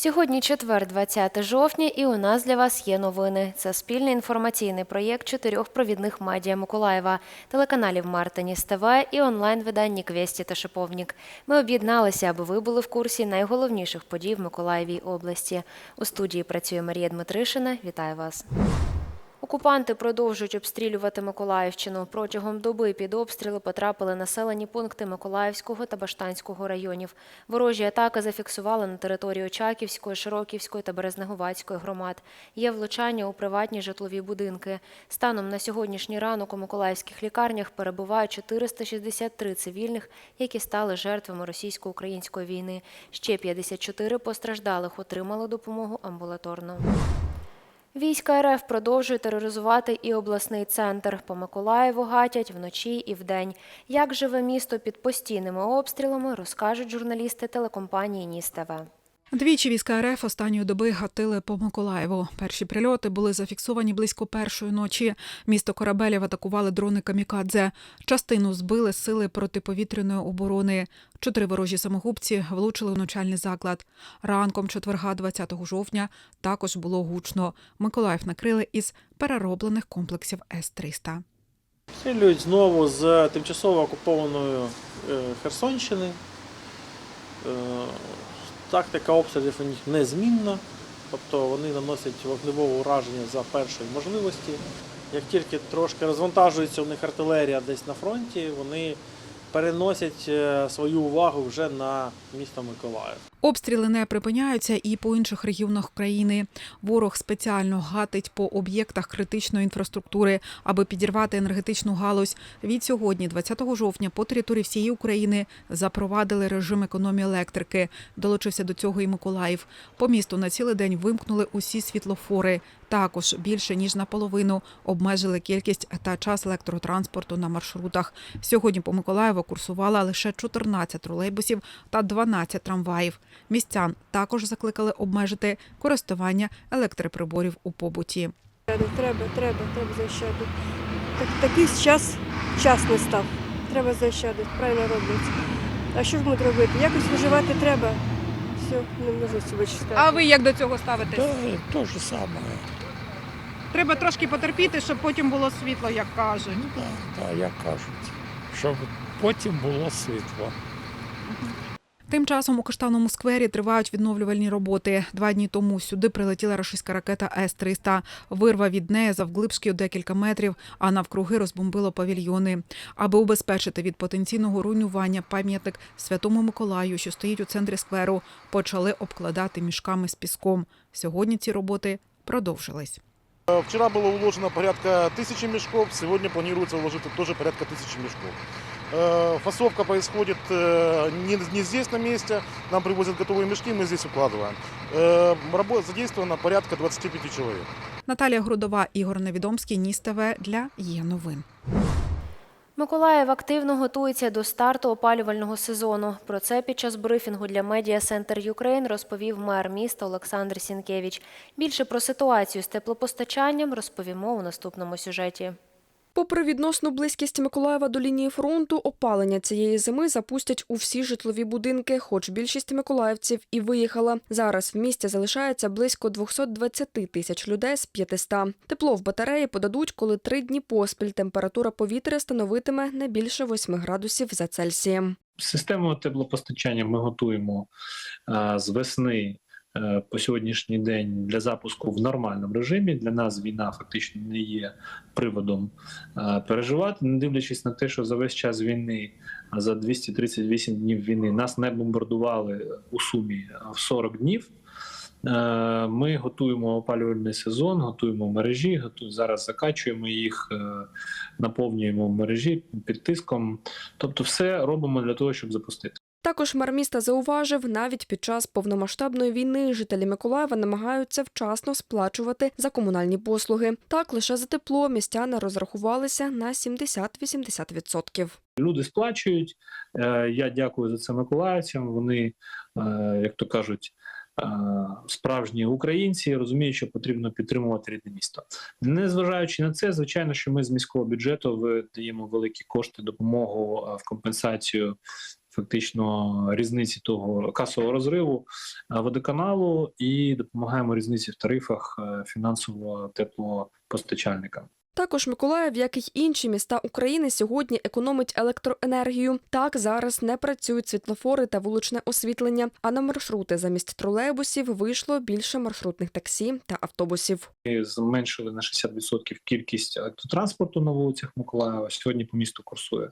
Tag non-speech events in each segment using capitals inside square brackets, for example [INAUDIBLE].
Сьогодні четвер, 20 жовтня, і у нас для вас є новини. Це спільний інформаційний проєкт чотирьох провідних медіа Миколаєва, телеканалів Мартиніс ТВ і онлайн видання Квесті та Шиповнік. Ми об'єдналися, аби ви були в курсі найголовніших подій в Миколаєвій області. У студії працює Марія Дмитришина. Вітаю вас. Окупанти продовжують обстрілювати Миколаївщину. Протягом доби під обстріли потрапили населені пункти Миколаївського та Баштанського районів. Ворожі атаки зафіксували на території Очаківської, Широківської та Березнеговацької громад. Є влучання у приватні житлові будинки. Станом на сьогоднішній ранок у миколаївських лікарнях перебувають 463 цивільних, які стали жертвами російсько-української війни. Ще 54 постраждалих отримали допомогу амбулаторно. Війська РФ продовжує тероризувати і обласний центр. По Миколаєву гатять вночі і вдень. Як живе місто під постійними обстрілами, розкажуть журналісти телекомпанії Ніс ТВ. Двічі війська РФ останньої доби гатили по Миколаєву. Перші прильоти були зафіксовані близько першої ночі. Місто Корабелів атакували дрони камікадзе. Частину збили сили протиповітряної оборони. Чотири ворожі самогубці влучили в навчальний заклад. Ранком четверга, 20 жовтня, також було гучно. Миколаїв накрили із перероблених комплексів С-300. Стрілюють знову з тимчасово окупованої е, Херсонщини. Тактика обстрілів у них незмінна, тобто вони наносять вогневого ураження за першої можливості. Як тільки трошки розвантажується у них артилерія десь на фронті, вони переносять е, свою увагу вже на місто Миколаїв. Обстріли не припиняються і по інших регіонах країни. Ворог спеціально гатить по об'єктах критичної інфраструктури, аби підірвати енергетичну галузь. Від сьогодні, 20 жовтня, по території всієї України запровадили режим економії електрики. Долучився до цього і Миколаїв. По місту на цілий день вимкнули усі світлофори. Також більше ніж наполовину обмежили кількість та час електротранспорту на маршрутах. Сьогодні по Миколаєву курсувала лише 14 тролейбусів та 12 трамваїв. Містян також закликали обмежити користування електроприборів у побуті. Треба, треба, треба, заощадити. Так, такий час, час не став. Треба заощадити, правильно роблять. А що ж ми робити? Якось виживати треба. Все, не можу себе читати. А ви як до цього ставитесь? Та то ж саме. Треба трошки потерпіти, щоб потім було світло, як кажуть. Ну так, так, як кажуть, щоб потім було світло. Тим часом у Каштаному сквері тривають відновлювальні роботи. Два дні тому сюди прилетіла рашистська ракета С-300. Вирва від неї завглибшки у декілька метрів, а навкруги розбомбило павільйони. Аби убезпечити від потенційного руйнування пам'ятник Святому Миколаю, що стоїть у центрі скверу, почали обкладати мішками з піском. Сьогодні ці роботи продовжились. Вчера было уложено порядка тысячи мешков, сегодня планируется уложить тоже порядка тысячи мешков. Э, Фасовка происходит э, не, не здесь на месте, нам привозят готовые мешки, мы здесь укладываем. Э, рабо- Задействовано порядка 25 человек. Наталія Грудова, Ігор Невідомський, Ніс ТВ для є новин. Миколаїв активно готується до старту опалювального сезону. Про це під час брифінгу для Media Center Ukraine розповів мер міста Олександр Сінкевич. Більше про ситуацію з теплопостачанням розповімо у наступному сюжеті. Попри відносну близькість Миколаєва до лінії фронту, опалення цієї зими запустять у всі житлові будинки, хоч більшість миколаївців і виїхала. Зараз в місті залишається близько 220 тисяч людей з 500. Тепло в батареї подадуть, коли три дні поспіль температура повітря становитиме не більше 8 градусів за Цельсієм. Систему теплопостачання ми готуємо е, з весни по сьогоднішній день для запуску в нормальному режимі. Для нас війна фактично не є приводом е, переживати, не дивлячись на те, що за весь час війни, а за 238 днів війни, нас не бомбардували у сумі в 40 днів. Е, Ми готуємо опалювальний сезон, готуємо мережі, готу... зараз закачуємо їх, е, наповнюємо мережі під тиском. Тобто, все робимо для того, щоб запустити. Також мер міста зауважив, навіть під час повномасштабної війни жителі Миколаєва намагаються вчасно сплачувати за комунальні послуги. Так, лише за тепло містяни розрахувалися на 70-80%. Люди сплачують. Е, Я дякую за це миколаївцям. Вони, е, як то кажуть, е, справжні українці розуміють, що потрібно підтримувати рідне місто. Незважаючи на це, звичайно, що ми з міського бюджету видаємо великі кошти допомогу в компенсацію фактично різниці того касового розриву е, водоканалу і допомагаємо різниці в тарифах е, фінансово теплопостачальникам. Також Миколаїв, як і інші міста України, сьогодні економить електроенергію. Так зараз не працюють світлофори та вуличне освітлення. А на маршрути замість тролейбусів вийшло більше маршрутних таксі та автобусів. Ми зменшили на 60% кількість електротранспорту на вулицях Миколаєва. Сьогодні по місту курсує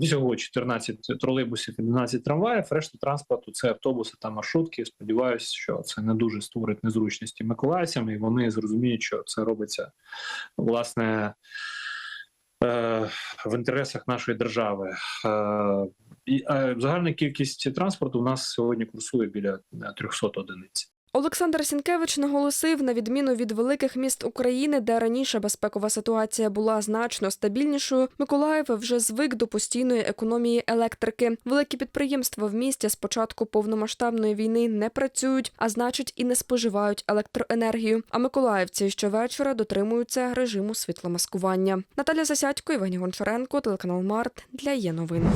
всього 14 тролейбусів і 12 трамваїв. Решта транспорту це автобуси та маршрутки. Сподіваюся, що це не дуже створить незручності миколаївцям, і вони зрозуміють, що це робиться власне. е, В інтересах нашої держави Е, і е, загальна кількість транспорту у нас сьогодні курсує біля е, 300 одиниць. Олександр Сінкевич наголосив, на відміну від великих міст України, де раніше безпекова ситуація була значно стабільнішою, Миколаїв вже звик до постійної економії електрики. Великі підприємства в місті з початку повномасштабної війни не працюють, а значить і не споживають електроенергію. А миколаївці щовечора дотримуються режиму світломаскування. Наталя Засядько, Івані Гончаренко, телеканал Март для є новин.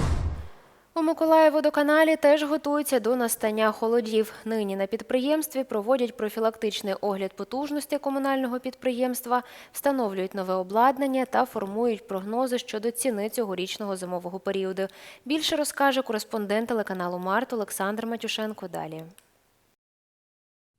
У Миколаєводоканалі теж готуються до настання холодів. Нині на підприємстві проводять профілактичний огляд потужності комунального підприємства, встановлюють нове обладнання та формують прогнози щодо ціни цьогорічного зимового періоду. Більше розкаже кореспондент телеканалу Март Олександр Матюшенко. Далі.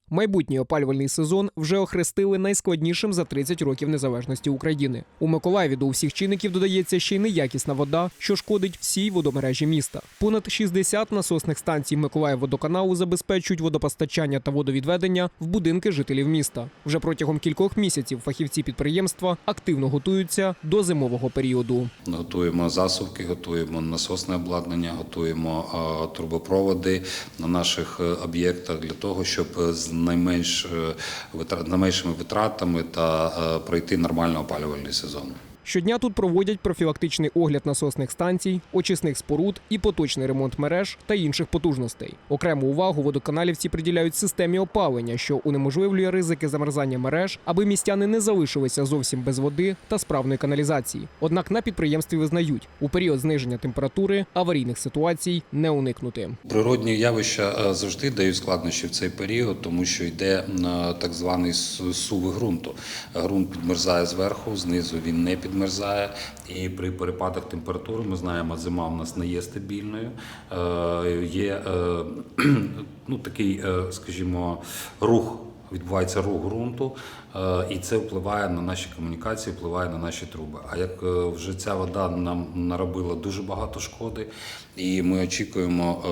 Майбутній опалювальний сезон вже охрестили найскладнішим за 30 років незалежності України. У Миколаєві до усіх чинників додається ще й неякісна вода, що шкодить всій водомережі міста. Понад 60 насосних станцій Миколаївводоканалу забезпечують водопостачання та водовідведення в будинки жителів міста. Вже протягом кількох місяців фахівці підприємства активно готуються до зимового періоду. Готуємо засувки, готуємо насосне обладнання, готуємо трубопроводи на наших е, об'єктах для того, щоб з найменш е, найменшими витратами та е, пройти нормально опалювальний сезон. Щодня тут проводять профілактичний огляд насосних станцій, очисних споруд і поточний ремонт мереж та інших потужностей. Окрему увагу водоканалівці приділяють системі опалення, що унеможливлює ризики замерзання мереж, аби містяни не залишилися зовсім без води та справної каналізації. Однак на підприємстві визнають, у період зниження температури аварійних ситуацій не уникнути. Природні явища е, завжди дають складнощі в цей період, тому що йде так званий суви ґрунту. Ґрунт підмерзає зверху, знизу він не підмерзає. І при перепадах температури ми знаємо, зима в нас не є стабільною. Е, Є е, [CLEARS THROAT] ну, такий, е, скажімо, рух. Відбувається рух ґрунту, і це впливає на наші комунікації, впливає на наші труби. А як е, вже ця вода нам наробила дуже багато шкоди, і ми очікуємо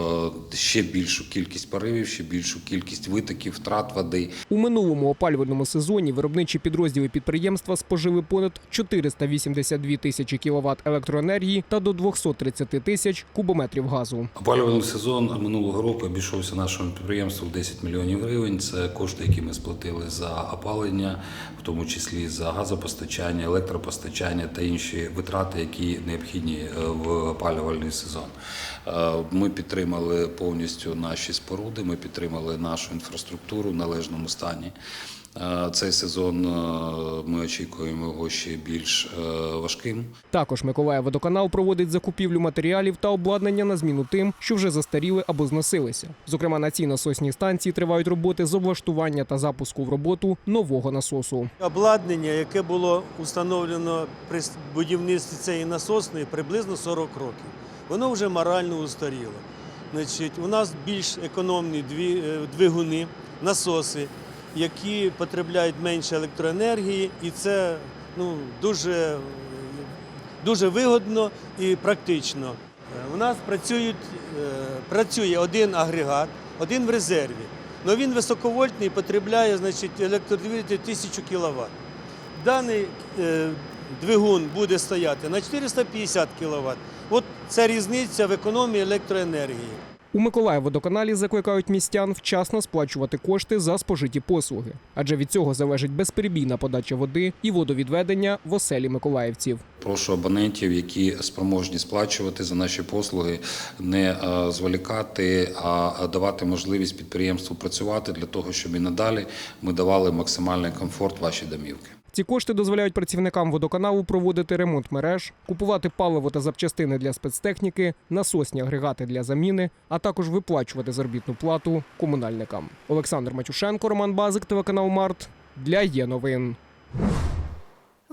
е, ще більшу кількість поривів, ще більшу кількість витоків, втрат води. У минулому опалювальному сезоні виробничі підрозділи підприємства спожили понад 482 тисячі кіловат електроенергії та до 230 тисяч кубометрів газу. Опалювальний сезон минулого року обійшовся нашому підприємству в 10 мільйонів гривень. Це кошти, які ми сплатили за опалення, в тому числі за газопостачання, електропостачання та інші витрати, які необхідні е, в опалювальний сезон. Е, Ми підтримали повністю наші споруди, ми підтримали нашу інфраструктуру в належному стані. Е, Цей сезон е, ми очікуємо його ще більш е, важким. Також Миколаївводоканал проводить закупівлю матеріалів та обладнання на зміну тим, що вже застаріли або зносилися. Зокрема, на цій насосній станції тривають роботи з облаштування та запуску в роботу нового насосу. Обладнання, яке було установлено при будівництві цієї насосної, приблизно 40 років. Воно вже морально устаріло. Значить, у нас більш економні дві, двигуни, насоси, які потребляють менше електроенергії, і це ну, дуже, дуже вигодно і практично. Е, У нас працюють, е, працює один агрегат, один в резерві. але він високовольтний потребляє значить, електродвигатель 1000 кВт. Даний е, двигун буде стояти на 450 кВт. От це різниця в економії електроенергії. У Миколаївводоканалі закликають містян вчасно сплачувати кошти за спожиті послуги, адже від цього залежить безперебійна подача води і водовідведення в оселі миколаївців. Прошу абонентів, які спроможні сплачувати за наші послуги, не е, зволікати, а давати можливість підприємству працювати для того, щоб і надалі ми давали максимальний комфорт вашій домівки. Ці кошти дозволяють працівникам водоканалу проводити ремонт мереж, купувати паливо та запчастини для спецтехніки, насосні агрегати для заміни, а також виплачувати заробітну плату комунальникам. Олександр Матюшенко, Роман Базик, телеканал Март для є новин.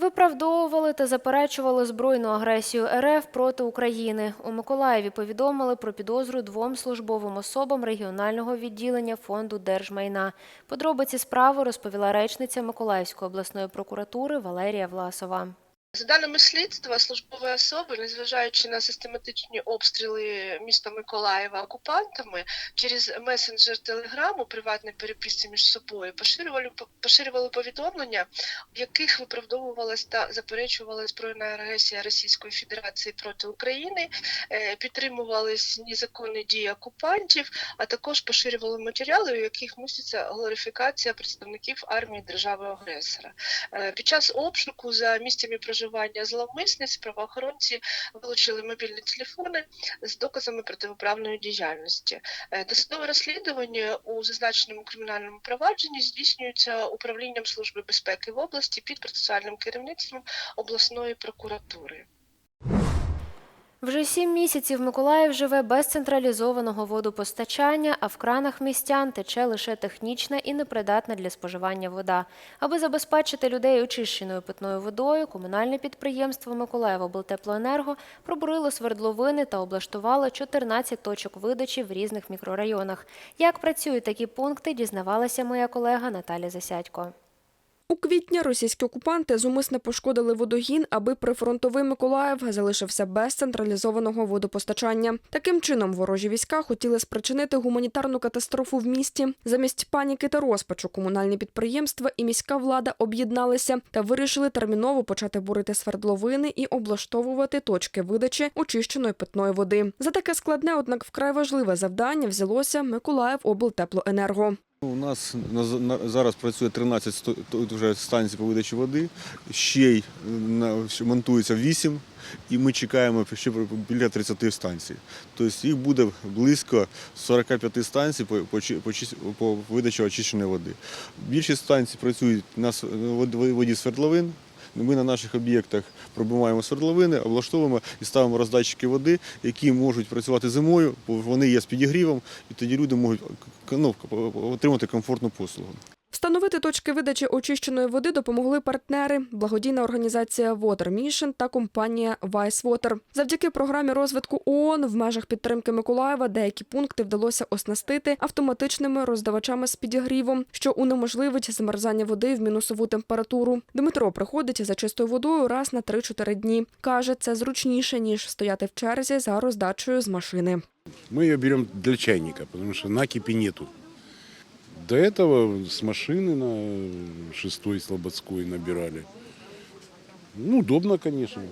Виправдовували та заперечували збройну агресію РФ проти України. У Миколаєві повідомили про підозру двом службовим особам регіонального відділення фонду держмайна. Подробиці справи розповіла речниця Миколаївської обласної прокуратури Валерія Власова. За даними слідства, службові особи, незважаючи на систематичні обстріли міста Миколаєва окупантами, через месенджер Телеграм у приватній переписці між собою поширювали поширювали повідомлення, в яких виправдовувалась та заперечувала збройна агресія Російської Федерації проти України, е, підтримувались незаконні дії окупантів, а також поширювали матеріали, у яких міститься глорифікація представників армії держави-агресора. Е, Під час обшуку за місцями проживання зловмисниць правоохоронці вилучили мобільні телефони з доказами протиправної діяльності. Е, Досудове розслідування у зазначеному кримінальному провадженні здійснюється управлінням Служби безпеки в області під процесуальним керівництвом обласної прокуратури. Вже сім місяців Миколаїв живе без централізованого водопостачання, а в кранах містян тече лише технічна і непридатна для споживання вода. Аби забезпечити людей очищеною питною водою, комунальне підприємство Миколаївоблтеплоенерго пробурило свердловини та облаштувало 14 точок видачі в різних мікрорайонах. Як працюють такі пункти, дізнавалася моя колега Наталя Засядько. У квітні російські окупанти зумисне пошкодили водогін, аби прифронтовий Миколаїв залишився без централізованого водопостачання. Таким чином, ворожі війська хотіли спричинити гуманітарну катастрофу в місті. Замість паніки та розпачу комунальні підприємства і міська влада об'єдналися та вирішили терміново почати бурити свердловини і облаштовувати точки видачі очищеної питної води. За таке складне, однак вкрай важливе завдання взялося Миколаїв облтеплоенерго. У нас на, на- зараз працює 13 вже станцій по видачі води, ще й монтується 8, і ми чекаємо ще біля 30 станцій. Тобто їх буде близько 45 станцій по, видачі очищеної води. Більшість станцій працюють на воді свердловин. Ми на наших об'єктах пробиваємо свердловини, облаштовуємо і ставимо роздатчики води, які можуть працювати зимою, бо вони є з підігрівом, і тоді люди можуть ну, отримати комфортну послугу. Точки видачі очищеної води допомогли партнери, благодійна організація Water Mission та компанія Vice Water. Завдяки програмі розвитку ООН в межах підтримки Миколаєва деякі пункти вдалося оснастити автоматичними роздавачами з підігрівом, що унеможливить замерзання води в мінусову температуру. Дмитро приходить за чистою водою раз на 3-4 дні. Каже, це зручніше ніж стояти в черзі за роздачею з машини. Мы ее берем для чайника, потому что накипи нету. До этого с машины на шестой Слободской набирали. Ну, удобно, конечно.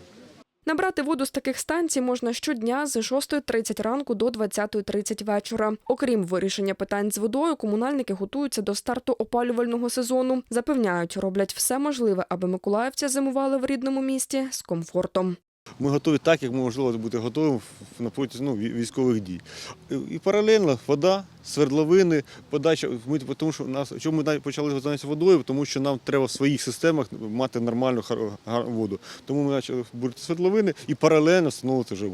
Набрати воду з таких станцій можна щодня з 6.30 ранку до 20.30 вечора. Окрім вирішення питань з водою, комунальники готуються до старту опалювального сезону. Запевняють, роблять все можливе, аби миколаївці зимували в рідному місті з комфортом. Ми готові так, як ми можливо бути готовим в- на протязі ну, військових дій. І- паралельно вода, свердловини, подача. Ми тому, що нас чому ми почали займатися водою, тому що нам треба в своїх системах мати нормальну воду. Тому ми почали бурити свердловини і паралельно встановити вже.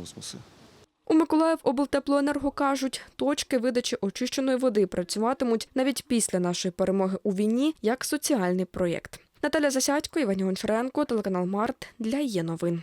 У Миколаїв облтеплоенерго кажуть, точки видачі очищеної води працюватимуть навіть після нашої перемоги у війні як соціальний проєкт. Наталя Засядько, Іван Гончаренко, телеканал Март для є новин.